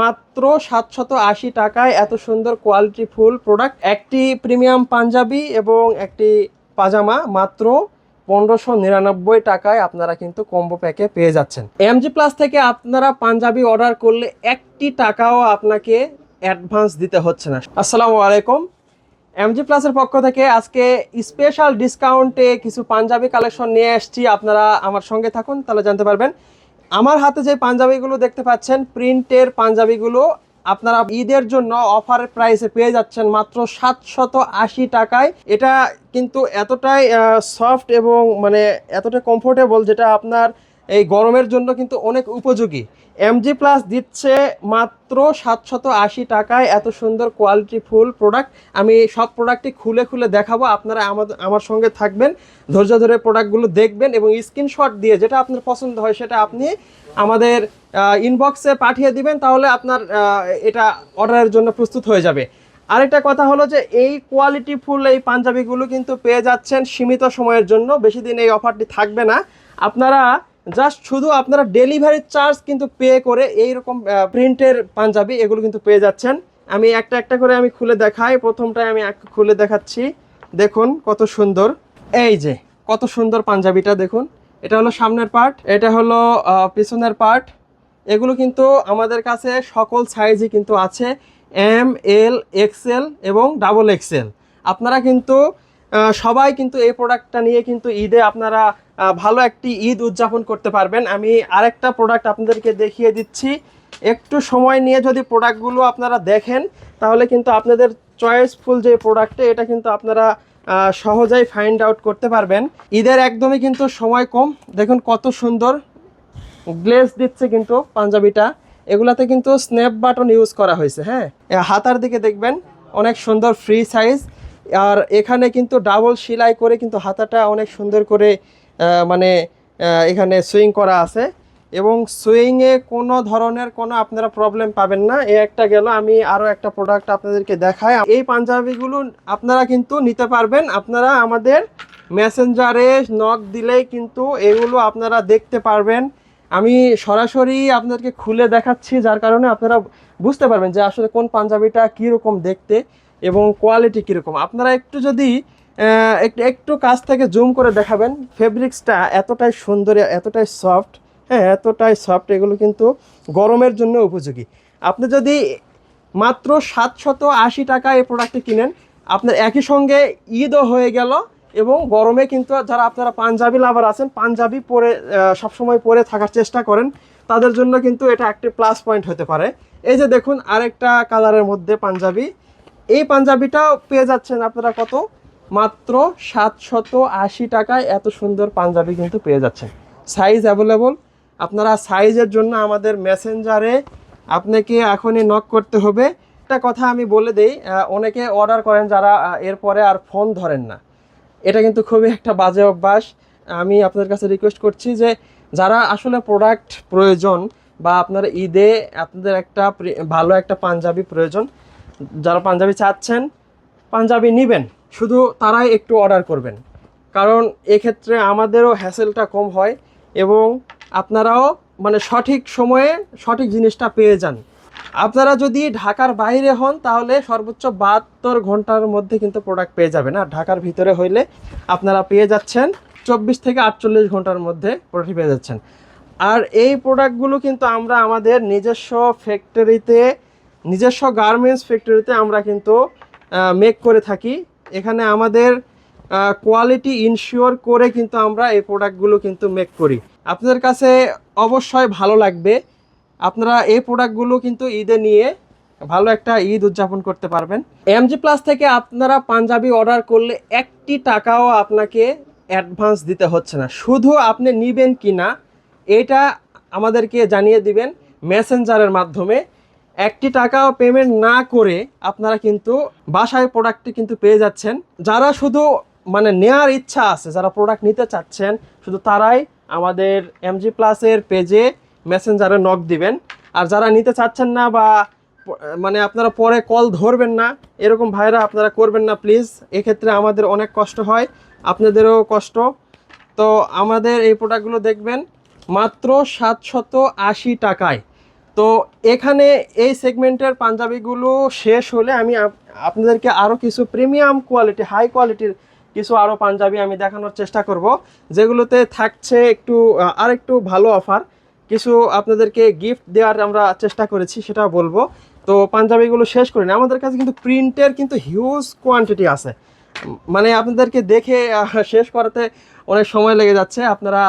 মাত্র সাতশত আশি টাকায় এত সুন্দর কোয়ালিটি ফুল প্রোডাক্ট একটি প্রিমিয়াম পাঞ্জাবি এবং একটি পাজামা মাত্র পনেরোশো নিরানব্বই টাকায় আপনারা কিন্তু কম্বো প্যাকে পেয়ে যাচ্ছেন। এমজি প্লাস থেকে আপনারা পাঞ্জাবি অর্ডার করলে একটি টাকাও আপনাকে অ্যাডভান্স দিতে হচ্ছে না। আসসালামু আলাইকুম। এমজি প্লাসের পক্ষ থেকে আজকে স্পেশাল ডিসকাউন্টে কিছু পাঞ্জাবি কালেকশন নিয়ে এসেছি। আপনারা আমার সঙ্গে থাকুন, তাহলে জানতে পারবেন। আমার হাতে যে পাঞ্জাবিগুলো দেখতে পাচ্ছেন, প্রিন্টের পাঞ্জাবিগুলো আপনারা ঈদের জন্য অফার প্রাইসে পেয়ে যাচ্ছেন মাত্র সাতশত আশি টাকায়। এটা কিন্তু এতটাই সফট এবং মানে এতটাই কমফোর্টেবল যেটা আপনার এই গরমের জন্য কিন্তু অনেক উপযোগী। এমজি প্লাস দিচ্ছে মাত্র সাতশত আশি টাকায় এত সুন্দর কোয়ালিটি ফুল প্রোডাক্ট আমি সব প্রোডাক্টই খুলে খুলে দেখাবো, আপনারা আমাদের আমার সঙ্গে থাকবেন, ধৈর্য ধরে প্রোডাক্টগুলো দেখবেন এবং স্ক্রিনশট দিয়ে যেটা আপনার পছন্দ হয় সেটা আপনি আমাদের ইনবক্সে পাঠিয়ে দিবেন, তাহলে আপনার এটা অর্ডারের জন্য প্রস্তুত হয়ে যাবে। আরেকটা কথা হলো যে এই কোয়ালিটি ফুল, এই পাঞ্জাবিগুলো কিন্তু পেয়ে যাচ্ছেন সীমিত সময়ের জন্য, বেশি দিন এই অফারটি থাকবে না। আপনারা জাস্ট শুধু আপনারা ডেলিভারি চার্জ কিন্তু পে করে এইরকম প্রিন্টের পাঞ্জাবি এগুলো কিন্তু পেয়ে যাচ্ছেন। আমি একটা একটা করে আমি খুলে দেখাই। প্রথমটায় আমি খুলে দেখাচ্ছি। দেখুন কত সুন্দর। এই যে, কত সুন্দর পাঞ্জাবিটা দেখুন। এটা হলো সামনের পার্ট এটা হলো পিছনের পার্ট এগুলো কিন্তু আমাদের কাছে সকল সাইজই কিন্তু আছে। এম এল এক্সেল এবং ডাবল এক্সেল আপনারা কিন্তু সবাই কিন্তু এই প্রোডাক্টটা নিয়ে কিন্তু ঈদে আপনারা ভালো একটি ঈদ উদযাপন করতে পারবেন। আমি আরেকটা প্রোডাক্ট আপনাদেরকে দেখিয়ে দিচ্ছি। একটু সময় নিয়ে যদি প্রোডাক্টগুলো আপনারা দেখেন, তাহলে কিন্তু আপনাদের চয়েসফুল যে প্রোডাক্টে এটা কিন্তু আপনারা সহজেই ফাইন্ড আউট করতে পারবেন। ঈদের একদমই কিন্তু সময় কম। দেখুন কত সুন্দর গ্লেজ দিচ্ছে কিন্তু পাঞ্জাবিটা। এগুলাতে কিন্তু স্ন্যাপ বাটন ইউজ করা হয়েছে হ্যাঁ? হাতার দিকে দেখবেন, অনেক সুন্দর ফ্রি সাইজ আর এখানে কিন্তু ডাবল সেলাই করে কিন্তু হাতাটা অনেক সুন্দর করে মানে এখানে সুইং করা আছে। এবং সুইংয়ে কোনো ধরনের কোনো আপনারা প্রবলেম পাবেন না। এ একটা গেল, আমি আরও একটা প্রোডাক্ট আপনাদেরকে দেখাই। এই পাঞ্জাবিগুলো আপনারা কিন্তু নিতে পারবেন। আপনারা আমাদের মেসেঞ্জারে নক দিলেই কিন্তু এগুলো আপনারা দেখতে পারবেন। আমি সরাসরি আপনাদেরকে খুলে দেখাচ্ছি, যার কারণে আপনারা বুঝতে পারবেন যে আসলে কোন পাঞ্জাবিটা কীরকম দেখতে এবং কোয়ালিটি কীরকম। আপনারা একটু যদি একটু একটু কাছ থেকে জুম করে দেখাবেন। ফেব্রিক্সটা এতটাই সুন্দর, এতটাই সফট হ্যাঁ এতটাই সফট, এগুলো কিন্তু গরমের জন্য উপযোগী। আপনি যদি মাত্র সাতশত আশি টাকা এই প্রোডাক্টটি কিনেন, আপনার একই সঙ্গে ঈদও হয়ে গেল এবং গরমে কিন্তু যারা আপনারা পাঞ্জাবি লাভার আছেন, পাঞ্জাবি পরে সবসময় পরে থাকার চেষ্টা করেন, তাদের জন্য কিন্তু এটা একটি প্লাস পয়েন্ট হতে পারে। এই যে দেখুন, আরেকটা কালারের মধ্যে পাঞ্জাবি। এই পাঞ্জাবিটাও পেয়ে যাচ্ছেন আপনারা কত? মাত্র সাতশত আশি টাকায় এত সুন্দর পাঞ্জাবি কিন্তু পেয়ে যাচ্ছেন। সাইজ অ্যাভেলেবল আপনারা সাইজের জন্য আমাদের মেসেঞ্জারে আপনাকে এখনই নক করতে হবে। একটা কথা আমি বলে দেই অনেকে অর্ডার করেন যারা এরপরে আর ফোন ধরেন না। এটা কিন্তু খুবই একটা বাজে অভ্যাস। আমি আপনাদের কাছে রিকোয়েস্ট করছি যে, যারা আসলে প্রোডাক্ট প্রয়োজন বা আপনার ঈদে আপনাদের একটা ভালো একটা পাঞ্জাবি প্রয়োজন, যারা পাঞ্জাবি চাচ্ছেন, পাঞ্জাবি নেবেন। শুধু তারাই একটু অর্ডার করবেন। কারণ এক্ষেত্রে আমাদেরও হ্যাসেলটা কম হয় এবং আপনারাও মানে সঠিক সময়ে সঠিক জিনিসটা পেয়ে যান। আপনারা যদি ঢাকার বাইরে হন, তাহলে সর্বোচ্চ বাহাত্তর ঘণ্টার মধ্যে কিন্তু প্রোডাক্ট পেয়ে যাবেন। আর ঢাকার ভিতরে হইলে আপনারা পেয়ে যাচ্ছেন চব্বিশ থেকে আটচল্লিশ ঘণ্টার মধ্যে প্রোডাক্ট পেয়ে যাচ্ছেন। আর এই প্রোডাক্টগুলো কিন্তু আমরা আমাদের নিজস্ব ফ্যাক্টরিতে নিজস্ব গার্মেন্টস ফ্যাক্টরিতে আমরা কিন্তু মেক করে থাকি। এখানে আমাদের কোয়ালিটি ইনশিওর করে কিন্তু আমরা এই প্রোডাক্টগুলো কিন্তু মেক করি। আপনাদের কাছে অবশ্যই ভালো লাগবে। আপনারা এই প্রোডাক্টগুলো কিন্তু ঈদে নিয়ে ভালো একটা ঈদ উদযাপন করতে পারবেন। এমজি প্লাস থেকে আপনারা পাঞ্জাবি অর্ডার করলে একটি টাকাও আপনাকে অ্যাডভান্স দিতে হচ্ছে না। শুধু আপনি নিবেন কি না এটা আমাদেরকে জানিয়ে দিবেন মেসেঞ্জারের মাধ্যমে। একটি টাকাও পেমেন্ট না করে আপনারা কিন্তু বাসায় প্রোডাক্টটি কিন্তু পেয়ে যাচ্ছেন। যারা শুধু মানে নেয়ার ইচ্ছা আছে, যারা প্রোডাক্ট নিতে চাচ্ছেন, শুধু তারাই আমাদের এমজি প্লাসের পেজে মেসেঞ্জারে নক দিবেন। আর যারা নিতে চাচ্ছেন না বা মানে আপনারা পরে কল ধরবেন না, এরকম ভাইরা আপনারা করবেন না প্লিজ এক্ষেত্রে আমাদের অনেক কষ্ট হয়, আপনাদেরও কষ্ট। তো আমাদের এই প্রোডাক্টগুলো দেখবেন মাত্র সাতশত আশি টাকায়। তো এখানে এই সেগমেন্টের পাঞ্জাবিগুলো শেষ হলে আমি আপ- আপনাদেরকে আরও কিছু প্রিমিয়াম কোয়ালিটি হাই কোয়ালিটির কিছু আরও পাঞ্জাবি আমি দেখানোর চেষ্টা করব, যেগুলোতে থাকছে একটু আর একটু ভালো অফার কিছু আপনাদেরকে গিফট দেওয়ার আমরা চেষ্টা করেছি সেটা বলব। তো পাঞ্জাবিগুলো শেষ করিনি আমাদের কাছে কিন্তু প্রিন্টের কিন্তু হিউজ কোয়ান্টিটি আছে। মানে আপনাদেরকে দেখে শেষ করাতে অনেক সময় লেগে যাচ্ছে। আপনারা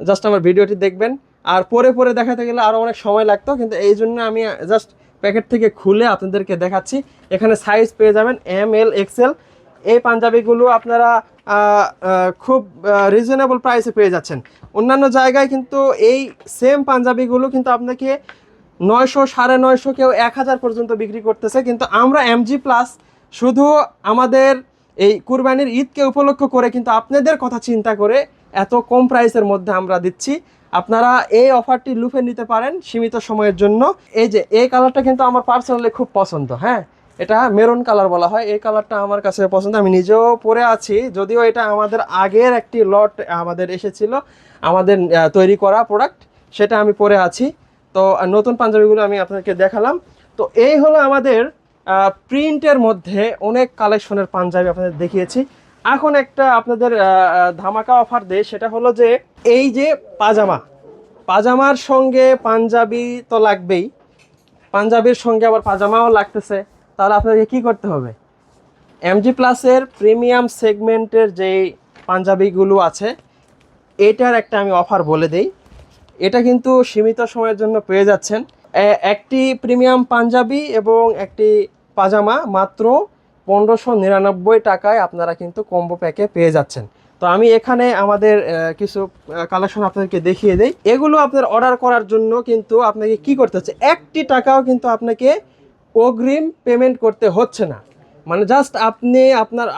জাস্ট আমার ভিডিওটি দেখবেন। আর পরে পরে দেখাতে গেলে আরও অনেক সময় লাগতো, কিন্তু এই জন্য আমি জাস্ট প্যাকেট থেকে খুলে আপনাদেরকে দেখাচ্ছি। এখানে সাইজ পেয়ে যাবেন এম এল এক্সেল এই পাঞ্জাবিগুলো আপনারা খুব রিজনেবল প্রাইসে পেয়ে যাচ্ছেন। অন্যান্য জায়গায় কিন্তু এই সেম পাঞ্জাবিগুলো কিন্তু আপনাকে নয়শো, সাড়ে নয়শো কেউ এক হাজার পর্যন্ত বিক্রি করতেছে, কিন্তু আমরা এমজি প্লাস শুধু আমাদের এই কুরবানির ঈদকে উপলক্ষ করে কিন্তু আপনাদের কথা চিন্তা করে এত কম প্রাইসের মধ্যে আমরা দিচ্ছি। আপনারা এই অফারটি লুফে নিতে পারেন সীমিত সময়ের জন্য। এই যে, এই কালারটা কিন্তু আমার পার্সোনালি খুব পছন্দ হ্যাঁ? এটা মেরুন কালার বলা হয়। এই কালারটা আমার কাছে পছন্দ। আমি নিজেও পরে আছি, যদিও এটা আমাদের আগের একটি লট আমাদের এসেছিল, আমাদের তৈরি করা প্রোডাক্ট সেটা আমি পরে আছি। তো নতুন পাঞ্জাবিগুলো আমি আপনাদেরকে দেখালাম। তো, এই হলো আমাদের প্রিন্টের মধ্যে অনেক কালেকশনের পাঞ্জাবি আপনাদের দেখিয়েছি। এখন একটা আপনাদের ধামাকা অফার দেয়, সেটা হলো যে এই যে পাজামা, পাজামার সঙ্গে পাঞ্জাবি তো লাগবেই। পাঞ্জাবির সঙ্গে আবার পাজামাও লাগতেছে। তাহলে আপনাদেরকে কি করতে হবে? এমজি প্লাসের প্রিমিয়াম সেগমেন্টের যেই পাঞ্জাবিগুলো আছে, এটার একটা আমি অফার বলে দেই। এটা কিন্তু সীমিত সময়ের জন্য পেয়ে যাচ্ছেন। একটি প্রিমিয়াম পাঞ্জাবি এবং একটি পাজামা মাত্র পনেরোশো নিরানব্বই টাকায় আপনারা কিন্তু কম্বো প্যাকে পেয়ে যাচ্ছেন। তো আমি এখানে আমাদের কিছু কালেকশন আপনাদেরকে দেখিয়ে দেই। এগুলো আপনার অর্ডার করার জন্য কিন্তু আপনাকে কি করতে হচ্ছে? একটি টাকাও কিন্তু আপনাকে অগ্রিম পেমেন্ট করতে হচ্ছে না। মানে জাস্ট আপনি আপনার,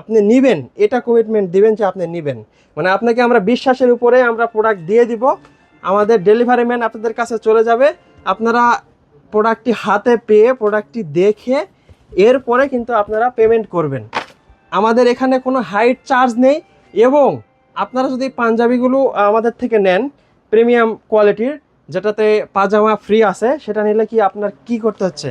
আপনি নিবেন, এটা কমিটমেন্ট দিবেন যে আপনি নিবেন। মানে আপনাকে আমরা বিশ্বাসের উপরে আমরা প্রোডাক্ট দিয়ে দিব। আমাদের ডেলিভারি ম্যান আপনাদের কাছে চলে যাবে। আপনারা প্রোডাক্টটি হাতে পেয়ে প্রোডাক্টটি দেখে এরপরে কিন্তু আপনারা পেমেন্ট করবেন। আমাদের এখানে কোনো হাইট চার্জ নেই এবং আপনারা যদি পাঞ্জাবিগুলো আমাদের থেকে নেন প্রিমিয়াম কোয়ালিটির যেটাতে পাজামা ফ্রি আছে, সেটা নিলে কি আপনার কি করতে হচ্ছে?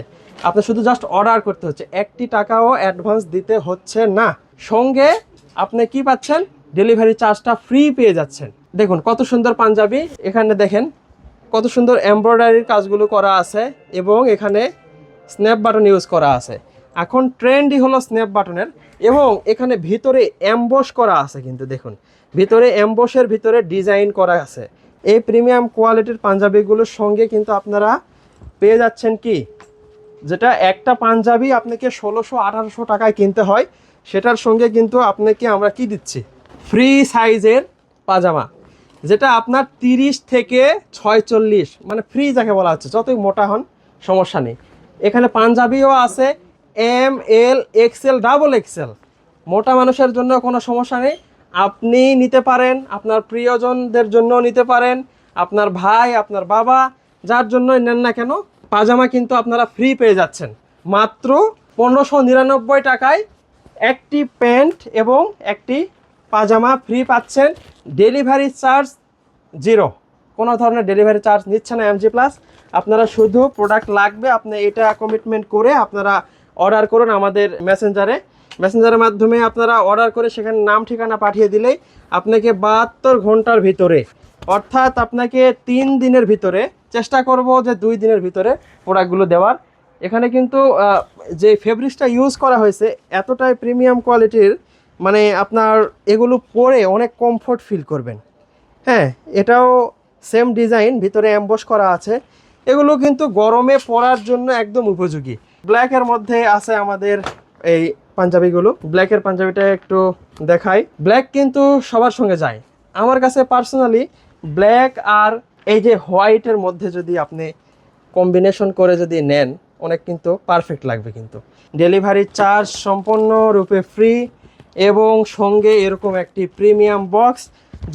আপনার শুধু জাস্ট অর্ডার করতে হচ্ছে। একটি টাকাও অ্যাডভান্স দিতে হচ্ছে না। সঙ্গে আপনি কি পাচ্ছেন? ডেলিভারি চার্জটা ফ্রি পেয়ে যাচ্ছেন। দেখুন, কত সুন্দর পাঞ্জাবি। এখানে দেখেন, কত সুন্দর এমব্রয়ডারির কাজগুলো করা আছে এবং এখানে স্ন্যাপ বাটন ইউজ করা আছে। এখন ট্রেন্ডই হলো স্ন্যাপ বাটনের এবং এখানে ভিতরে অ্যাম্বস করা আছে কিন্তু, দেখুন। ভিতরে অ্যাম্বসের ভিতরে ডিজাইন করা আছে। এই প্রিমিয়াম কোয়ালিটির পাঞ্জাবিগুলোর সঙ্গে কিন্তু আপনারা পেয়ে যাচ্ছেন কি? যেটা একটা পাঞ্জাবি আপনাকে ষোলোশো, আঠারোশো টাকায় কিনতে হয়, সেটার সঙ্গে কিন্তু আপনাকে আমরা কি দিচ্ছি? ফ্রি সাইজের পাজামা, যেটা আপনার তিরিশ থেকে ছয়চল্লিশ মানে ফ্রি যাকে বলা হচ্ছে, যতই মোটা হন, সমস্যা নেই। এখানে পাঞ্জাবিও আছে M L XL double XL মোটা মানুষের জন্য কোনো সমস্যা নেই। আপনি নিতে পারেন, আপনার প্রিয়জনদের জন্য নিতে পারেন, আপনার ভাই, আপনার বাবা, যার জন্যই নেন না কেন, পাজামা কিন্তু আপনারা ফ্রি পেয়ে যাচ্ছেন। মাত্র পনেরোশো নিরানব্বই টাকায় একটি প্যান্ট এবং একটি পাজামা ফ্রি পাচ্ছেন। Delivery charge zero. কোনো ধরনের ডেলিভারি চার্জ নিচ্ছে না এমজি প্লাস আপনারা শুধু প্রোডাক্ট লাগবে, আপনি এটা কমিটমেন্ট করে আপনারা অর্ডার করুন আমাদের মেসেঞ্জারে মেসেঞ্জারের মাধ্যমে আপনারা অর্ডার করে সেখানে নাম, ঠিকানা পাঠিয়ে দিলেই আপনাকে বাহাত্তর ঘণ্টার ভিতরে, অর্থাৎ আপনাকে তিন দিনের ভিতরে, চেষ্টা করব যে দুই দিনের ভিতরে প্রোডাক্টগুলো দেওয়ার। এখানে কিন্তু যে ফেব্রিক্সটা ইউজ করা হয়েছে, এতটাই প্রিমিয়াম কোয়ালিটির মানে আপনার এগুলো পরে অনেক কমফোর্ট ফিল করবেন। হ্যাঁ এটাও সেম ডিজাইন ভিতরে অ্যাম্বস করা আছে। এগুলো কিন্তু গরমে পরার জন্য একদম উপযোগী। ব্ল্যাকের মধ্যে আছে আমাদের এই পাঞ্জাবিগুলো। ব্ল্যাকের পাঞ্জাবিটা একটু দেখাই। ব্ল্যাক কিন্তু সবার সঙ্গে যায়। আমার কাছে পার্সোনালি ব্ল্যাক আর এই যে হোয়াইটের মধ্যে যদি আপনি কম্বিনেশন করে যদি নেন, অনেক কিন্তু পারফেক্ট লাগবে কিন্তু। ডেলিভারি চার্জ সম্পূর্ণরূপে ফ্রি এবং সঙ্গে এরকম একটি প্রিমিয়াম বক্স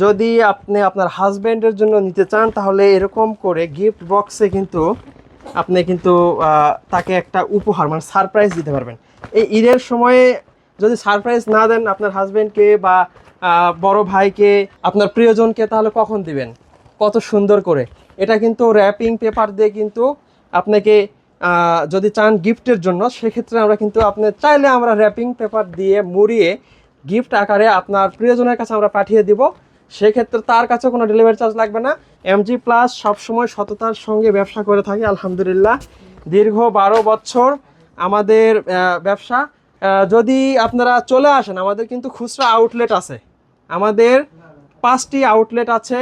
যদি আপনি আপনার হাজব্যান্ডের জন্য নিতে চান, তাহলে এরকম করে গিফট বক্সে কিন্তু আপনি কিন্তু তাকে একটা উপহার মানে সারপ্রাইজ দিতে পারবেন। এই ঈদের সময়ে যদি সারপ্রাইজ না দেন আপনার হাজব্যান্ডকে বা বড় ভাইকে, আপনার প্রিয়জনকে, তাহলে কখন দিবেন? কত সুন্দর করে। এটা কিন্তু র্যাপিং পেপার দিয়ে কিন্তু আপনাকে যদি চান গিফটের জন্য, সেক্ষেত্রে আমরা কিন্তু আপনি চাইলে আমরা র্যাপিং পেপার দিয়ে মুড়িয়ে গিফট আকারে আপনার প্রিয়জনের কাছে আমরা পাঠিয়ে দিব। সেক্ষেত্রে তার কাছে কোনো ডেলিভারি চার্জ লাগবে না। এমজি প্লাস সবসময় সততার সঙ্গে ব্যবসা করে থাকে, আলহামদুলিল্লাহ। দীর্ঘ বারো বছর আমাদের ব্যবসা। যদি আপনারা চলে আসেন, আমাদের কিন্তু খুচরা আউটলেট আছে। আমাদের পাঁচটি আউটলেট আছে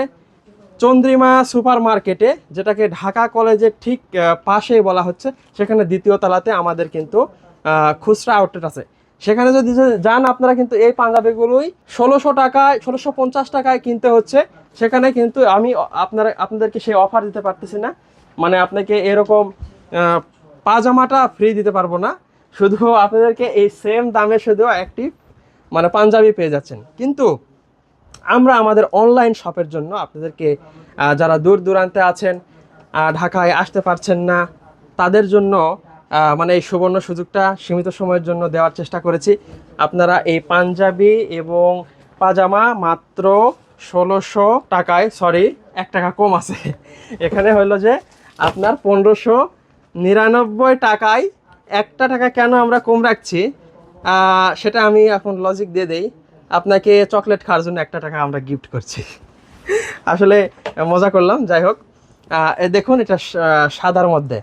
চন্দ্রিমা সুপার মার্কেটে যেটাকে ঢাকা কলেজের ঠিক পাশেই বলা হচ্ছে। সেখানে দ্বিতীয় তলাতে আমাদের কিন্তু খুচরা আউটলেট আছে। সেখানে যদি যান, আপনারা কিন্তু এই পাঞ্জাবিগুলোই ষোলোশো টাকায়, ষোলোশো পঞ্চাশ টাকায় কিনতে হচ্ছে। সেখানে কিন্তু আমি আপনারা, আপনাদেরকে সেই অফার দিতে পারতেছি না। মানে আপনাকে এরকম পাজামাটা ফ্রি দিতে পারব না। শুধু আপনাদেরকে এই সেম দামে শুধু একটি মানে পাঞ্জাবি পেয়ে যাচ্ছেন। কিন্তু আমরা আমাদের অনলাইন শপের জন্য আপনাদেরকে যারা দূর দূরান্তে আছেন ঢাকায় আসতে পারছেন না, তাদের জন্য মানে এই সুবর্ণ সুযোগটা সীমিত সময়ের জন্য দেওয়ার চেষ্টা করেছি। আপনারা এই পাঞ্জাবি এবং পাজামা মাত্র ষোলোশো টাকায় সরি এক টাকা কম আছে। এখানে হলো যে আপনার পনেরোশো নিরানব্বই টাকায় একটা টাকা কেন আমরা কম রাখছি? সেটা আমি এখন লজিক দিয়ে দেই। আপনাকে চকলেট খাওয়ার জন্য একটা টাকা আমরা গিফট করছি। আসলে মজা করলাম, যাই হোক। দেখুন, এটা সাদার মধ্যে।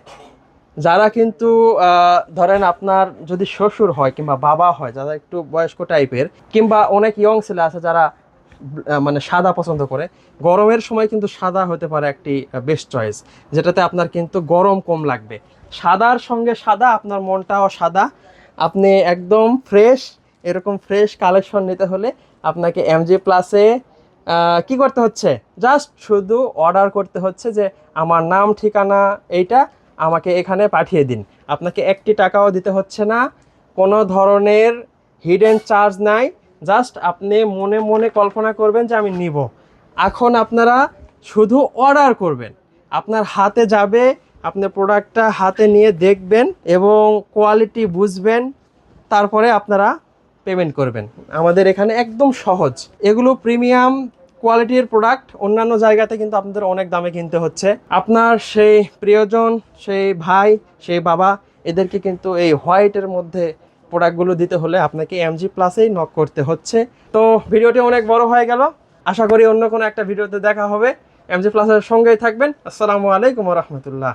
যারা কিন্তু ধরেন আপনার যদি শ্বশুর হয় কিংবা বাবা হয়, যারা একটু বয়স্ক টাইপের, কিংবা অনেক ইয়ং ছেলে আছে যারা মানে সাদা পছন্দ করে, গরমের সময় কিন্তু সাদা হতে পারে একটি বেস্ট চয়েস যেটাতে আপনার কিন্তু গরম কম লাগবে। সাদার সঙ্গে সাদা আপনার মনটাও সাদা। আপনি একদম ফ্রেশ এরকম ফ্রেশ কালেকশন নিতে হলে আপনাকে এমজি প্লাসে কি করতে হচ্ছে? জাস্ট শুধু অর্ডার করতে হচ্ছে যে, আমার নাম, ঠিকানা, এইটা আমাকে এখানে পাঠিয়ে দিন। আপনাকে একটি টাকাও দিতে হচ্ছে না। কোনো ধরনের হিডেন চার্জ নাই। জাস্ট আপনি মনে মনে কল্পনা করবেন যে আমি নিব। এখন আপনারা শুধু অর্ডার করবেন। আপনার হাতে যাবে, আপনি প্রোডাক্টটা হাতে নিয়ে দেখবেন এবং কোয়ালিটি বুঝবেন, তারপরে আপনারা পেমেন্ট করবেন। আমাদের এখানে একদম সহজ। এগুলো প্রিমিয়াম কোয়ালিটির প্রোডাক্ট অন্যান্য জায়গাতে কিন্তু আপনাদের অনেক দামে কিনতে হচ্ছে। আপনার সেই প্রিয়জন, সেই ভাই, সেই বাবা, এদেরকে কিন্তু এই হোয়াইটের মধ্যে প্রোডাক্টগুলো দিতে হলে আপনাকে এমজি প্লাসেই নক করতে হচ্ছে। তো ভিডিওটি অনেক বড় হয়ে গেল। আশা করি অন্য কোনো একটা ভিডিওতে দেখা হবে। এমজি প্লাসের সঙ্গেই থাকবেন। আসসালামু আলাইকুম রহমতুল্লাহ।